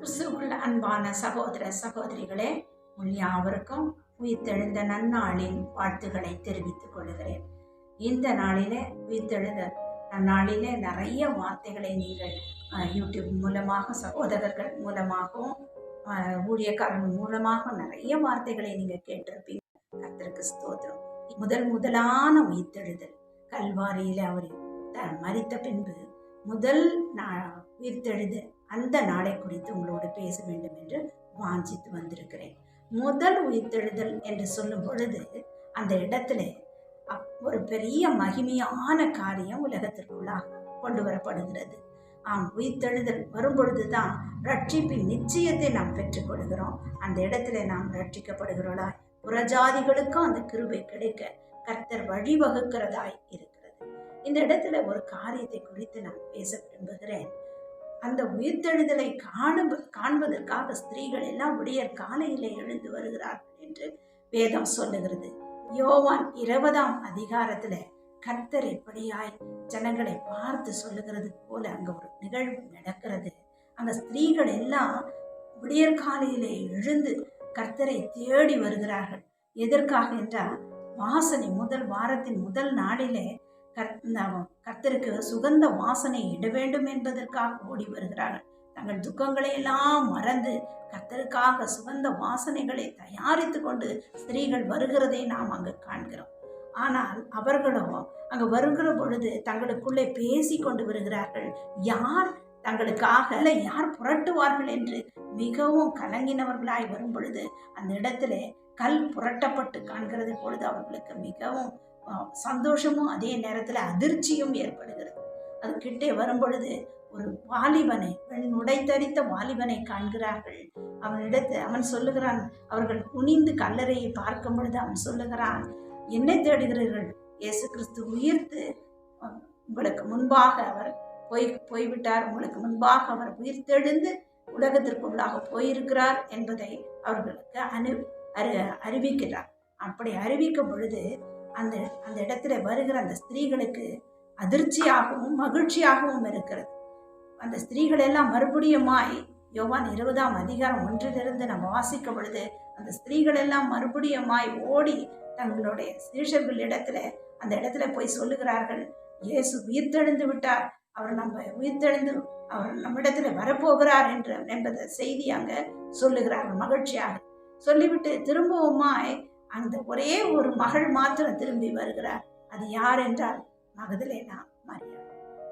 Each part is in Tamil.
கிறிஸ்துவுக்குள் அன்பான சகோதர சகோதரிகளே உள் யாவருக்கும் உயிர்த்தெழுந்த நன்னாளின் வாழ்த்துக்களை தெரிவித்துக் கொள்கிறேன். இந்த நாளிலே உயிர்த்தெழுந்த நன்னாளிலே நிறைய வார்த்தைகளை நீங்கள் யூடியூப் மூலமாக சகோதரர்கள் மூலமாகவும் ஊழியக்காரர்கள் மூலமாக நிறைய வார்த்தைகளை நீங்கள் கேட்டிருப்பீங்க. கத்திற்கு ஸ்தோத்திரம். முதல் முதலான உயிர்த்தெழுதல். கல்வாரியில் அவர் த- பின்பு முதல் நா- உயிர்த்தெழுதல் அந்த நாளை குறித்து உங்களோடு பேச வேண்டும் என்று வாஞ்சித்து வந்திருக்கிறேன். முதல் உயிர்த்தெழுதல் என்று சொல்லும் பொழுது அந்த இடத்துல அப்- ஒரு பெரிய மகிமையான காரியம் உலகத்திற்குள்ளாக கொண்டு வரப்படுகிறது. ஆம் உயிர்த்தெழுதல் வரும்பொழுது தான் ரட்சிப்பின் நிச்சயத்தை நாம் பெற்றுக்கொள்கிறோம் அந்த இடத்துல நாம் ரட்சிக்கப்படுகிறோளா புறஜாதிகளுக்கும் அந்த கிருபை கிடைக்க கர்த்தர் வழிவகுக்கிறதாய் இருக்கிறது. இந்த இடத்துல ஒரு காரியத்தை குறித்து நான் பேச விரும்புகிறேன். அந்த உயிர்த்தெழுதலை காணும் காண்பதற்காக ஸ்திரீகள் எல்லாம் விடியற் காலையிலே எழுந்து வருகிறார்கள் என்று வேதம் சொல்லுகிறது. யோவான் இருபதாம் அதிகாரத்துல கர்த்தர் எப்படியாய் ஜனங்களை பார்த்து சொல்லுகிறது போல அங்க ஒரு நிகழ்வு நடக்கிறது. அந்த ஸ்திரீகள் எல்லாம் விடியற்காலையிலே எழுந்து கர்த்தரை தேடி வருகிறார்கள். எதற்காக என்றால் வாசனை முதல் வாரத்தின் முதல் நாளிலே கர்த்தருக்கு சுகந்த வாசனை இட வேண்டும் என்பதற்காக ஓடி வருகிறார்கள். தங்கள் துக்கங்களை எல்லாம் மறந்து கர்த்தருக்காக சுகந்த வாசனைகளை தயாரித்து கொண்டு ஸ்திரீகள் வருகிறதை நாம் அங்கு காண்கிறோம். ஆனால் அவர்களும் அங்கு வருகிற பொழுது தங்களுக்குள்ளே பேசி கொண்டு வருகிறார்கள். யார் தங்களுக்காக யார் புரட்டுவார்கள் என்று மிகவும் கலங்கினவர்களாய் வரும் பொழுது அந்த இடத்துல கல் புரட்டப்பட்டு காண்கிறது பொழுது அவர்களுக்கு மிகவும் சந்தோஷமும் அதே நேரத்தில் அதிர்ச்சியும் ஏற்படுகிறது. அது கிட்டே வரும்பொழுது ஒரு வாலிபனை பெண் உடைத்தரித்த வாலிபனை காண்கிறார்கள். அவனிடத்து அவன் சொல்லுகிறான் அவர்கள் குனிந்து கல்லறையை பார்க்கும் பொழுது அவன் சொல்லுகிறான் என்னை தேடுகிறீர்கள்? இயேசு கிறிஸ்து உயிர்த்து உங்களுக்கு முன்பாக அவர் போய் போய்விட்டார். உங்களுக்கு முன்பாக அவர் உயிர்த்தெழுந்து உலகத்திற்குள்ளாக போயிருக்கிறார் என்பதை அவர்களுக்கு அனு அறி அறிவிக்கிறார். அப்படி அறிவிக்கும் பொழுது அந்த அந்த இடத்துல வருகிற அந்த ஸ்திரீகளுக்கு அதிர்ச்சியாகவும் மகிழ்ச்சியாகவும் இருக்கிறது. அந்த ஸ்திரீகள் எல்லாம் மறுபடியுமாய் யோவான் இருபதாம் அதிகாரம் ஒன்றிலிருந்து நம்ம வாசிக்கும் பொழுது அந்த ஸ்திரீகள் எல்லாம் மறுபடியுமாய் ஓடி தங்களுடைய சீஷர்கள் இடத்துல அந்த இடத்துல போய் சொல்லுகிறார்கள் இயேசு உயிர்த்தெழுந்து விட்டார். அவர் நம்ம உயிர்த்தெழுந்து அவர் நம்மிடத்துல வரப்போகிறார் என்ற என்பதை செய்தி அங்க சொல்லுகிறார்கள் மகிழ்ச்சியாக. சொல்லிவிட்டு திரும்பவுமாய் அந்த ஒரே ஒரு மகள் மாத்திரம் திரும்பி வருகிறார். அது யார் என்றால் மகதலேனா மரியாள்.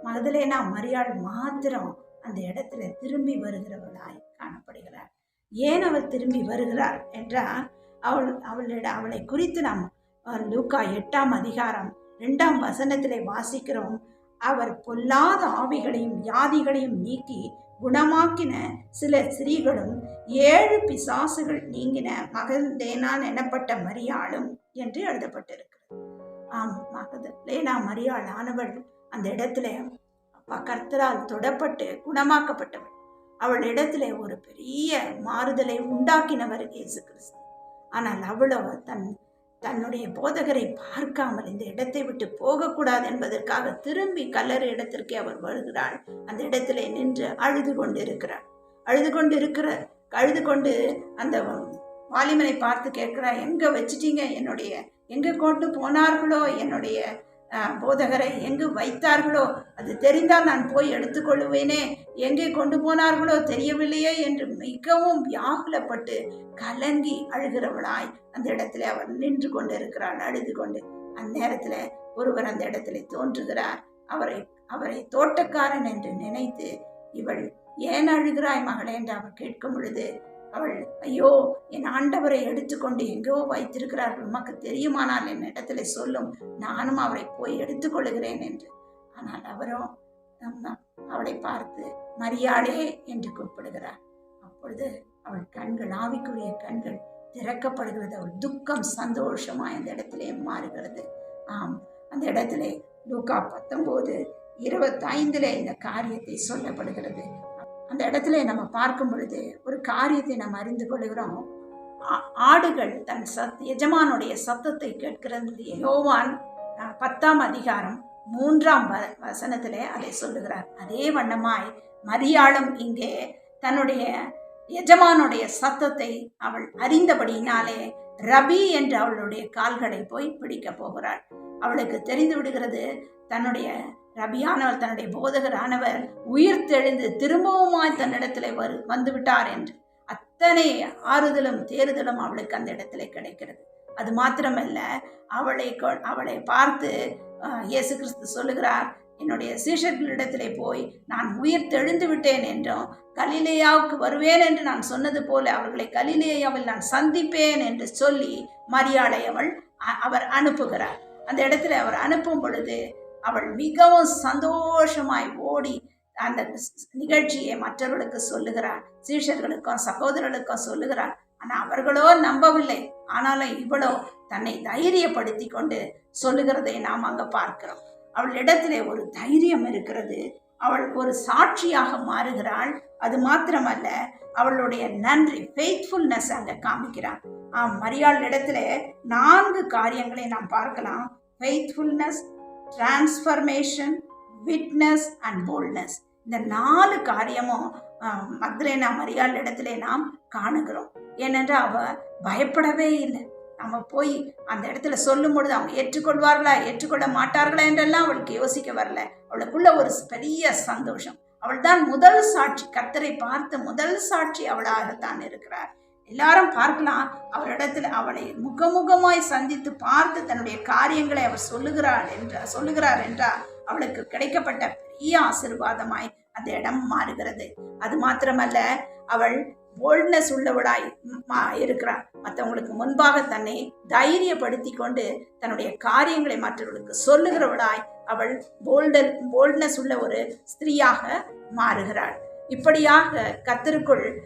மகதலேனா மரியாள் மாத்திரம் அந்த இடத்துல திரும்பி வருகிறவளாய் காணப்படுகிறார். ஏன் அவள் திரும்பி வருகிறார் என்றால் அவள் அவளிட அவளை குறித்து நாம் லூக்கா எட்டாம் அதிகாரம் ரெண்டாம் வசனத்திலே வாசிக்கிறோம். அவர் பொல்லாத ஆவிகளையும் வியாதிகளையும் நீக்கி குணமாக்கின சில ஸ்திரீகளும் ஏழு பிசாசுகள் நீங்கின மகதேனான் எனப்பட்ட மரியாளும் என்று எழுதப்பட்டிருக்கிறது. ஆம் மகதேனா மரியாள் ஆனவள் அந்த இடத்துல அப்பா கர்த்தரால் தொடப்பட்டு குணமாக்கப்பட்டவள். அவள் இடத்துல ஒரு பெரிய மாறுதலை உண்டாக்கினவர் இயேசு கிறிஸ்து. ஆனால் அவ்வளவு தன் தன்னுடைய போதகரை பார்க்காமல் இந்த இடத்தை விட்டு போகக்கூடாது என்பதற்காக திரும்பி கல்லறை இடத்திற்கே அவர் வருகிறாள் அந்த இடத்துல நின்று அழுது கொண்டு இருக்கிறாள் அழுது கொண்டு இருக்கிற அழுது கொண்டு அந்த வாலிமனை பார்த்து கேட்கிறா எங்கே வச்சிட்டீங்க? என்னுடைய எங்கே கொண்டு போனார்களோ? என்னுடைய போதகரை எங்கு வைத்தார்களோ? அது தெரிந்தால் நான் போய் எடுத்துக்கொள்ளுவேனே. எங்கே கொண்டு போனார்களோ தெரியவில்லையே என்று மிகவும் வியாகுலப்பட்டு கலங்கி அழுகிறவளாய் அந்த இடத்துல அவர் நின்று கொண்டு இருக்கிறாள் அழுது கொண்டு. அந்நேரத்தில் ஒருவர் அந்த இடத்துல தோன்றுகிறார். அவரை அவரை தோட்டக்காரன் என்று நினைத்து இவள் ஏன் அழுகிறாய் மகளே? என்று அவர் கேட்கும் பொழுது அவள் ஐயோ என் ஆண்டவரை எடுத்துக்கொண்டு எங்கேயோ வைத்திருக்கிறார்கள். உமக்கு தெரியுமானால் என் இடத்துல சொல்லும் நானும் அவரை போய் எடுத்துக்கொள்கிறேன் என்று. ஆனால் அவரோ நம்ம அவளை பார்த்து மரியாளே என்று கூப்பிடுகிறார். அப்பொழுது அவள் கண்கள் ஆவிக்குரிய கண்கள் திறக்கப்படுகிறது. அவள் துக்கம் சந்தோஷமா இந்த இடத்திலே மாறுகிறது. ஆம் அந்த இடத்திலே லூக்கா பத்தொம்போது இருபத்தைந்தில் இந்த காரியத்தை சொல்லப்படுகிறது. அந்த இடத்துல நம்ம பார்க்கும் பொழுது ஒரு காரியத்தை நம்ம அறிந்து கொள்கிறோம். ஆ- ஆடுகள் தன் சத் எஜமானுடைய சத்தத்தை கேட்கிறது. யோவான் பத்தாம் அதிகாரம் மூன்றாம் வ வசனத்திலே அதை சொல்லுகிறார். அதே வண்ணமாய் மரியாளும் இங்கே தன்னுடைய எஜமானுடைய சத்தத்தை அவள் அறிந்தபடியினாலே ரபி என்று அவளுடைய கால்களை போய் பிடிக்க போகிறாள். அவளுக்கு தெரிந்து விடுகிறது தன்னுடைய ரபியானவர் தன்னுடைய போதகரானவர் உயிர் தெழுந்து திரும்பவுமாய் தன்னிடத்திலே வரு வந்து விட்டார் என்று. அத்தனை ஆறுதலும் தேறுதலும் அவளுக்கு அந்த இடத்துல கிடைக்கிறது. அது மாத்திரமல்ல அவளை கொ- அவளை பார்த்து இயேசு கிறிஸ்து சொல்லுகிறார் என்னுடைய சீஷர்களிடத்திலே போய் நான் உயிர் தெழுந்து விட்டேன் என்றும் கலிலேயாவுக்கு வருவேன் என்று நான் சொன்னது போல அவர்களை கலிலேயாவில் நான் சந்திப்பேன் என்று சொல்லி மரியாதை அவள் அ- அவர் அனுப்புகிறார். அந்த இடத்துல அவர் அனுப்பும் பொழுது அவள் மிகவும் சந்தோஷமாய் ஓடி அந்த நிகழ்ச்சியை மற்றவர்களுக்கு சொல்லுகிறாள் சீஷர்களுக்கும் சகோதரர்களுக்கும் சொல்லுகிறாள். ஆனால் அவர்களோ நம்பவில்லை. ஆனாலும் இவளோ தன்னை தைரியப்படுத்தி கொண்டு சொல்லுகிறதை நாம் அங்கே பார்க்கிறோம். அவள் இடத்திலே ஒரு தைரியம் இருக்கிறது. அவள் ஒரு சாட்சியாக மாறுகிறாள். அது மாத்திரமல்ல அவளுடைய நன்றி ஃபெய்த்ஃபுல்னஸ் அங்கே காமிக்கிறாள். ஆம் மரியாள் இடத்துல நான்கு காரியங்களை நாம் பார்க்கலாம். Faithfulness transformation witness and boldness இந்த நாலு காரியமும் மக்ரேனா மரியாள் இடத்துல நாம் காணுகிறோம். ஏனென்றால் அவ பயப்படவே இல்லை. நம்ம போய் அந்த இடத்துல சொல்லும் பொழுது அவங்க ஏற்றுக்கொள்வார்களா ஏற்றுக்கொள்ள மாட்டார்களா என்றெல்லாம் அவளுக்கு யோசிக்க வரல. அவளுக்குள்ள ஒரு பெரிய சந்தோஷம். அவள் தான் முதல் சாட்சி. கர்த்தரை பார்த்த முதல் சாட்சி அவளாகத்தான் இருக்கிறார். எல்லாரும் பார்க்கலாம். அவரிடத்தில் அவளை முகமுகமாய் சந்தித்து பார்த்து தன்னுடைய காரியங்களை அவர் சொல்லுகிறாள் என்ற சொல்லுகிறார் என்றால் அவளுக்கு கிடைக்கப்பட்ட பெரிய ஆசீர்வாதமாய் அந்த இடம் மாறுகிறது. அது மாத்திரமல்ல அவள் போல்ட்னஸ் உள்ளவளாய் மா- இருக்கிறாள். மற்றவங்களுக்கு முன்பாக தன்னை தைரியப்படுத்தி கொண்டு தன்னுடைய காரியங்களை மற்றவர்களுக்கு சொல்லுகிறவளாய் அவள் போல்டல் போல்ட்னஸ் உள்ள ஒரு ஸ்திரீயாக மாறுகிறாள். இப்படியாக கத்தருக்குள்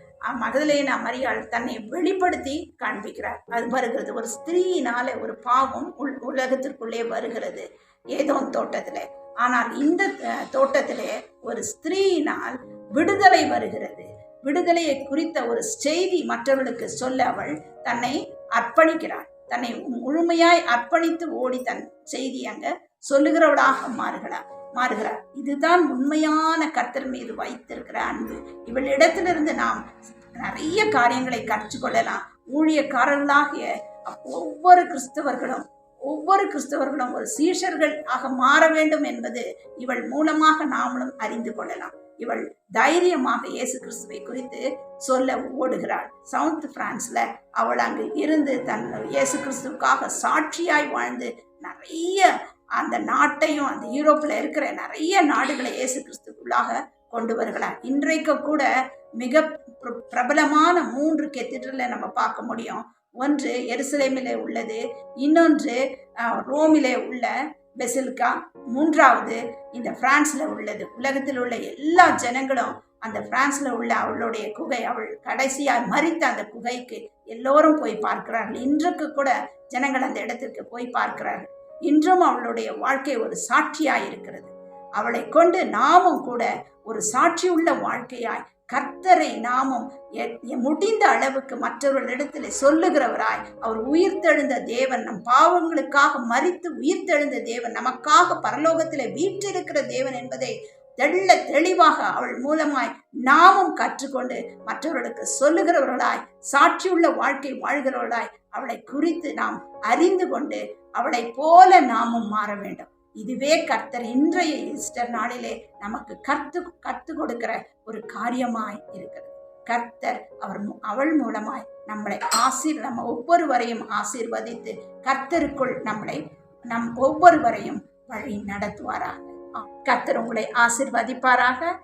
மகதலேனா மரியாள் தன்னை வெளிப்படுத்தி காண்பிக்கிறார். அது வருகிறது. ஒரு ஸ்திரீயினால ஒரு பாவம் உள் உலகத்திற்குள்ளே வருகிறது ஏதோ தோட்டத்தில். ஆனால் இந்த தோட்டத்திலே ஒரு ஸ்திரீயினால் விடுதலை வருகிறது. விடுதலையை குறித்த ஒரு செய்தி மற்றவர்களுக்கு சொல்ல அவள் தன்னை அர்ப்பணிக்கிறாள். தன்னை முழுமையாய் அர்ப்பணித்து ஓடி தன் செய்தி அங்க சொல்லுகிறவளாக மாறுகிறாள். மாறுகிறார். இதுதான் உண்மையான கர்த்தர் மீது வைத்திருக்கிற அன்பு. இவளிடத்திலிருந்து நாம் நிறைய காரியங்களை கற்றுக்கொள்ளலாம். ஊழியக்காரர்களாகிய ஒவ்வொரு கிறிஸ்தவர்களும் ஒவ்வொரு கிறிஸ்தவர்களும் ஒரு சீஷர்கள் ஆக மாற வேண்டும் என்பது இவள் மூலமாக நாமளும் அறிந்து கொள்ளலாம். இவள் தைரியமாக இயேசு கிறிஸ்துவை குறித்து சொல்ல ஓடுகிறாள். சவுத் பிரான்ஸ்ல அவள் அங்கு இருந்து தன் இயேசு கிறிஸ்துவுக்காக சாட்சியாய் வாழ்ந்து நிறைய அந்த நாட்டையும் அந்த யூரோப்பில் இருக்கிற நிறைய நாடுகளை இயேசு கிறிஸ்துக்குள்ளாக கொண்டு வருகிறார். இன்றைக்கு கூட மிக பிரபலமான மூன்று கெத்திட்ரலை நம்ம பார்க்க முடியும். ஒன்று எருசலேமிலே உள்ளது இன்னொன்று ரோமிலே உள்ள பெசில்கா மூன்றாவது இந்த பிரான்ஸில் உள்ளது. உலகத்தில் உள்ள எல்லா ஜனங்களும் அந்த பிரான்ஸில் உள்ள அவளுடைய குகை அவள் கடைசியாக மறித்த அந்த குகைக்கு எல்லோரும் போய் பார்க்கிறார்கள். இன்றைக்கு கூட ஜனங்கள் அந்த இடத்திற்கு போய் பார்க்கிறார்கள். இன்றும் அவளுடைய வாழ்க்கை ஒரு சாட்சியாய் இருக்கிறது. அவளை கொண்டு நாமும் கூட ஒரு சாட்சியுள்ள வாழ்க்கையாய் கர்த்தரை நாமும் எ- முடிந்த அளவுக்கு மற்றவர்களிடத்தில் சொல்லுகிறவராய் அவர் உயிர்த்தெழுந்த தேவன் நம் பாவங்களுக்காக மறித்து உயிர்த்தெழுந்த தேவன் நமக்காக பரலோகத்தில் வீற்றிருக்கிற தேவன் என்பதை தெள்ள தெளிவாக அவள் மூலமாய் நாமும் கற்றுக்கொண்டு மற்றவர்களுக்கு சொல்லுகிறவர்களாய் சாட்சியுள்ள வாழ்க்கை வாழ்கிறவர்களாய் அவளை குறித்து நாம் அறிந்து கொண்டு அவளை போல நாமும் மாற வேண்டும். இதுவே கர்த்தர் இன்றைய ஈஸ்டர் நாளிலே நமக்கு கற்று கற்றுக் கொடுக்கிற ஒரு காரியமாய் இருக்கிறது. கர்த்தர் அவர் அவள் மூலமாய் நம்மளை ஆசீர் நம்ம ஒவ்வொருவரையும் ஆசீர்வதித்து கர்த்தருக்குள் நம்மளை நம் ஒவ்வொருவரையும் வழி நடத்துவாராக. கர்த்தர் உங்களை ஆசிர்வதிப்பாராக.